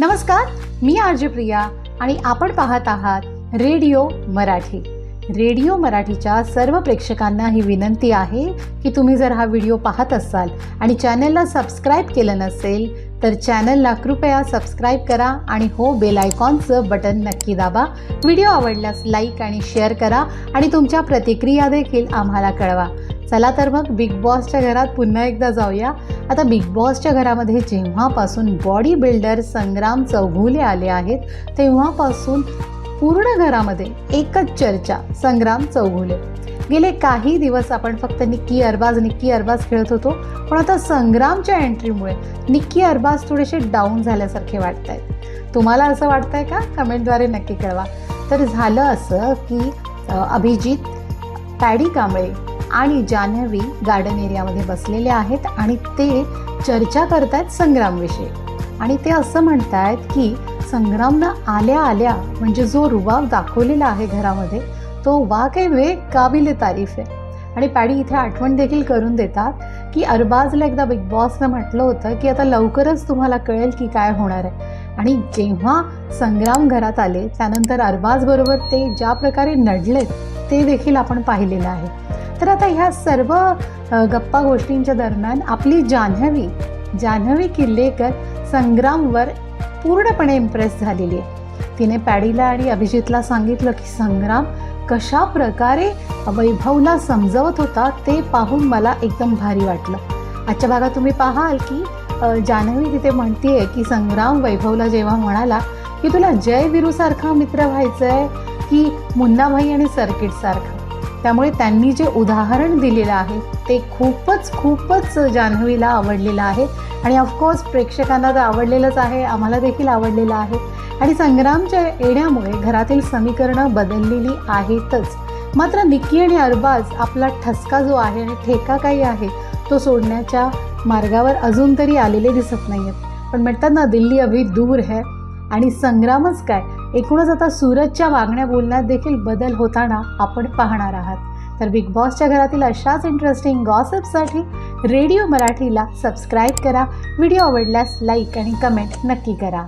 नमस्कार मी आरजे प्रिया आणि आपण पाहत आहात रेडिओ मराठी. रेडिओ मराठीच्या सर्व प्रेक्षकांना ही विनंती आहे की तुम्ही जर हा व्हिडिओ पाहत असाल आणि चॅनलला सबस्क्राईब केलं नसेल तर चॅनलला कृपया सबस्क्राईब करा आणि हो बेल आयकॉनचं बटन नक्की दाबा. व्हिडिओ आवडल्यास लाईक आणि शेअर करा आणि तुमच्या प्रतिक्रिया देखील आम्हाला कळवा. चला तर मग बिग बॉसच्या घरात पुन्हा एकदा जाऊया. आता बिग बॉसच्या घरामध्ये जेव्हापासून बॉडी बिल्डर संग्राम चौघुले आले आहेत तेव्हापासून पूर्ण घरामध्ये एकच चर्चा संग्राम चौघुले. गेले काही दिवस आपण फक्त निक्की अरबाज निक्की अरबाज खेळत होतो पण आता संग्रामच्या एंट्रीमुळे निक्की अरबाज थोडेसे डाऊन झाल्यासारखे वाटत आहेत तुम्हाला असं वाटतंय का? कमेंटद्वारे नक्की कळवा. तर झालं असं की अभिजित पॅडी कांबळे आणि जान्हवी गार्डन एरियामध्ये बसलेले आहेत आणि ते चर्चा करतायत संग्रामविषयी आणि ते असं म्हणतायत की संग्रामनं आल्या आल्या म्हणजे जो रुबाब दाखवलेला आहे घरामध्ये तो वा काही वे काबिल तारीफ आहे. आणि पॅडी इथे आठवण देखील करून देतात की अरबाजला एकदा बिग बॉसनं म्हटलं होतं की आता लवकरच तुम्हाला कळेल की काय होणार आहे. आणि जेव्हा संग्राम घरात आले त्यानंतर अरबाजबरोबर ते ज्या प्रकारे नडलेत ते देखील आपण पाहिलेलं आहे. तर आता ह्या सर्व गप्पा गोष्टींच्या दरम्यान आपली जान्हवी जान्हवी किल्लेकर संग्रामवर पूर्णपणे इम्प्रेस झालेली आहे. तिने पॅडीला आणि अभिजितला सांगितलं की संग्राम कशा प्रकारे वैभवला समजवत होता ते पाहून मला एकदम भारी वाटलं. आजच्या भागात तुम्ही पाहाल की जान्हवी तिथे म्हणतीये की संग्राम वैभवला जेव्हा म्हणाला की तुला जय विरूसारखा मित्र व्हायचं आहे की मुन्नाभाई आणि सर्किटसारखा त्यामुळे त्यांनी जे उदाहरण दिलेलं आहे ते खूपच खूपच जान्हवीला आवडलेलं आहे. आणि ऑफकोर्स प्रेक्षकांना तर आवडलेलंच आहे आम्हाला देखील आवडलेलं आहे. आणि संग्रामच्या येण्यामुळे घरातील समीकरणं बदललेली आहेतच. मात्र निक्की आणि अरबाज आपला ठसका जो आहे आणि ठेका काही आहे तो सोडण्याच्या मार्गावर अजून तरी आलेले दिसत नाही आहेत पण म्हणतात ना दिल्ली अभी दूर है. आणि संग्रामच काय? एकूणच आता सूरजच्या वागण्या बोलण्यात देखील बदल होताना आपण पाहणार आहात. तर बिग बॉसच्या घरातील अशाच इंटरेस्टिंग गॉसिपसाठी रेडिओ मराठीला सबस्क्राईब करा. व्हिडिओ आवडल्यास लाईक आणि कमेंट नक्की करा.